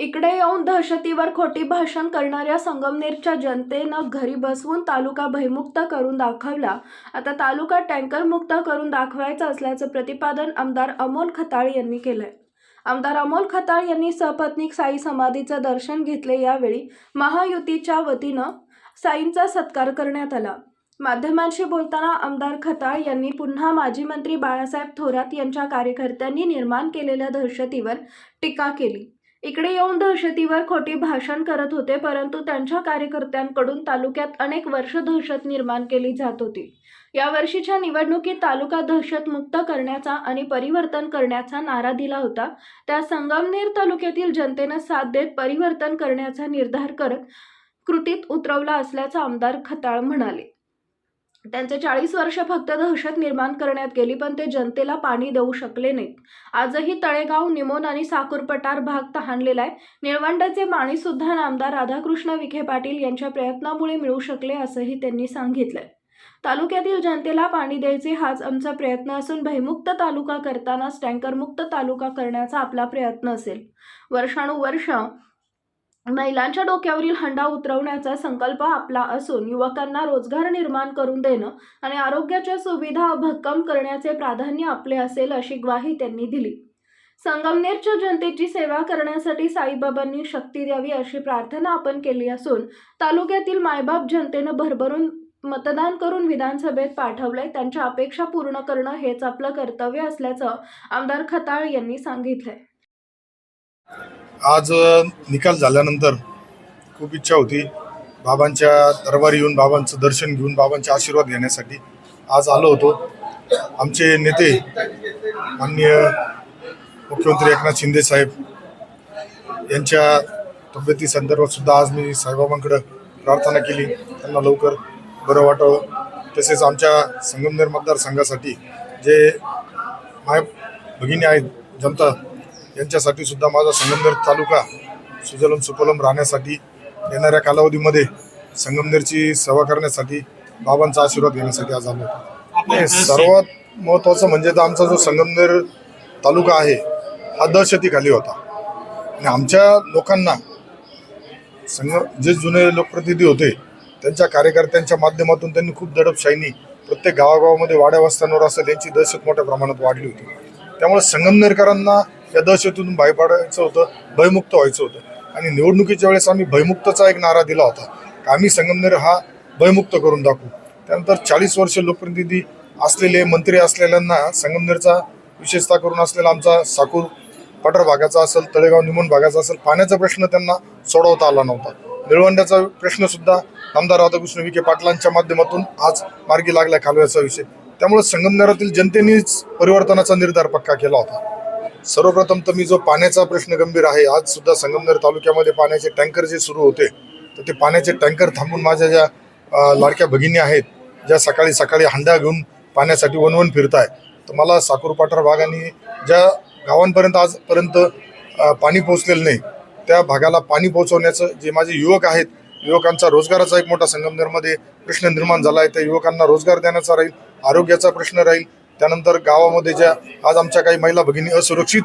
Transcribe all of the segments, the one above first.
इकडे येऊन दहशतीवर खोटी भाषण करणाऱ्या संगमनेरच्या जनतेनं घरी बसवून तालुका भयमुक्त करून दाखवला. आता तालुका टँकरमुक्त करून दाखवायचा असल्याचं प्रतिपादन आमदार अमोल खताळ यांनी केलंय. आमदार अमोल खताळ यांनी सपत्नीक साई समाधीचं दर्शन घेतले यावेळी महायुतीच्या वतीनं साईंचा सत्कार करण्यात आला. माध्यमांशी बोलताना आमदार खताळ यांनी पुन्हा माजी मंत्री बाळासाहेब थोरात यांच्या कार्यकर्त्यांनी निर्माण केलेल्या दहशतीवर टीका केली. इकडे येऊन दहशतीवर खोटी भाषण करत होते परंतु त्यांच्या कार्यकर्त्यांकडून तालुक्यात अनेक वर्ष दहशत निर्माण केली जात होती. या वर्षीच्या निवडणुकीत तालुका दहशतमुक्त करण्याचा आणि परिवर्तन करण्याचा नारा दिला होता. त्या संगमनेर तालुक्यातील जनतेनं साथ देत परिवर्तन करण्याचा निर्धार करत कृतीत उतरवला असल्याचं आमदार खताळ म्हणाले. त्यांचे चाळीस वर्ष फक्त दहशत निर्माण करण्यात गेली पण ते जनतेला पाणी देऊ शकले नाहीत. आजही तळेगाव निमोन आणि साकुरपटार भाग तहानलेला आहे. निळवंडाचे पाणी सुद्धा नामदार राधाकृष्ण विखे पाटील यांच्या प्रयत्नामुळे मिळू शकले असंही त्यांनी सांगितलंय. तालुक्यातील जनतेला पाणी द्यायचे हाच आमचा प्रयत्न असून भयमुक्त तालुका करतानाच टँकरमुक्त तालुका करण्याचा आपला प्रयत्न असेल. वर्षानुवर्ष महिलांच्या डोक्यावरील हंडा उतरवण्याचा संकल्प आपला असून युवकांना रोजगार निर्माण करून देणं आणि आरोग्याच्या सुविधा भक्कम करण्याचे प्राधान्य आपले असेल अशी ग्वाही त्यांनी दिली. संगमनेरच्या जनतेची सेवा करण्यासाठी साईबाबांनी शक्ती द्यावी अशी प्रार्थना आपण केली असून तालुक्यातील मायबाप जनतेनं भरभरून मतदान करून विधानसभेत पाठवलंय. त्यांच्या अपेक्षा पूर्ण करणं हेच आपलं कर्तव्य असल्याचं आमदार खताळ यांनी सांगितलंय. आज निकाल झाल्यानंतर खूप इच्छा होती बाबांच्या दरबारी येऊन बाबांचं दर्शन घेऊन बाबांचे आशीर्वाद घेण्यासाठी. आज आलो होतो. आमचे नेते माननीय मुख्यमंत्री एकनाथ शिंदे साहेब यांच्या तब्येती संदर्भात सुद्धा आज मी साईबाबांकडं प्रार्थना केली. त्यांना लवकर बरं वाटावं तसेच आमच्या संगमनेर मतदारसंघासाठी जे माय भगिनी आहेत जनता यांच्यासाठी सुद्धा माझा संगमनेर तालुका सुजलम सुपलम राहण्यासाठी येणाऱ्या कालावधीमध्ये संगमनेरची सेवा करण्यासाठी बाबांचा आशीर्वाद घेण्यासाठी आज आलो होतो. सर्वात महत्त्वाचं म्हणजे तर आमचा जो संगमनेर तालुका आहे हा दहशतीखाली होता आणि आमच्या लोकांना संग जे जुने लोकप्रतिनिधी होते त्यांच्या कार्यकर्त्यांच्या माध्यमातून त्यांनी खूप दडपशाहीनी प्रत्येक गावागावामध्ये वाड्या वस्त्यांवर असं त्यांची दहशत मोठ्या प्रमाणात वाढली होती त्यामुळे संगमनेरकरांना या दहशतीतून बाहेर पडायचं होतं भयमुक्त व्हायचं होतं. आणि निवडणुकीच्या वेळेस आम्ही भयमुक्तचा एक नारा दिला होता. आम्ही संगमनेर हा भयमुक्त करून दाखवू. त्यानंतर चाळीस वर्ष लोकप्रतिनिधी असलेले मंत्री असलेल्यांना संगमनेरचा विशेषतः करून असलेला आमचा साकूर पठार भागाचा असेल तळेगाव निमोन भागाचा असेल पाण्याचा प्रश्न त्यांना सोडवता आला नव्हता. निळवंड्याचा प्रश्नसुद्धा आमदार राधाकृष्ण विखे पाटलांच्या माध्यमातून आज मार्गी लागला कालव्याचा विषय. त्यामुळे संगमनेरातील जनतेनेच परिवर्तनाचा निर्धार पक्का केला होता. सर्वप्रथम तर मी जो पाण्याचा प्रश्न गंभीर आहे आज सुद्धा संगमनेर तालुक्यामध्ये पाण्याचे टँकर जे सुरू होते तर ते पाण्याचे टँकर थांबून माझ्या ज्या लाडक्या भगिनी आहेत ज्या सकाळी सकाळी हांडा घेऊन पाण्यासाठी वनवन आहे तर मला साकूर भागाने ज्या गावांपर्यंत आजपर्यंत पाणी पोहोचलेलं नाही त्या भागाला पाणी पोहोचवण्याचं जे माझे युवक आहेत युवकांचा रोजगाराचा एक मोठा संगमनेरमध्ये प्रश्न निर्माण झाला आहे त्या युवकांना रोजगार देण्याचा राहील आरोग्याचा प्रश्न राहील त्यानंतर गावामध्ये ज्या आज आमच्या काही महिला भगिनी असुरक्षित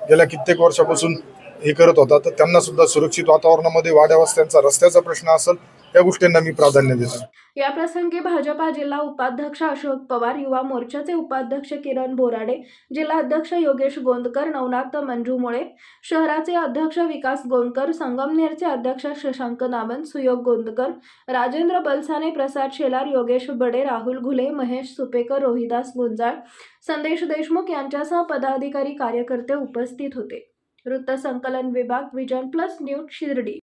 गेल्या कित्येक वर्षापासून हे करत होता तर त्यांना सुद्धा सुरक्षित वातावरणामध्ये वाड्या वस्त्यांचा रस्त्याचा प्रश्न असेल या गोष्टींना मी प्राधान्य देतो. या प्रसंगी भाजपा जिल्हा उपाध्यक्ष अशोक पवार युवा मोर्चाचे उपाध्यक्ष किरण बोराडे जिल्हा अध्यक्ष योगेश गोंदकर नवनाथ मंजू मुळे शहराचे अध्यक्ष विकास गोंदकर संगमनेरचे अध्यक्ष शशांक नामन सुयोग गोंदकर राजेंद्र बलसाने प्रसाद शेलार योगेश बडे राहुल घुले महेश सुपेकर रोहिदास गुंजाळ संदेश देशमुख यांच्यासह पदाधिकारी कार्यकर्ते उपस्थित होते. वृत्तसंकलन विभाग विजन प्लस न्यूज शिर्डी.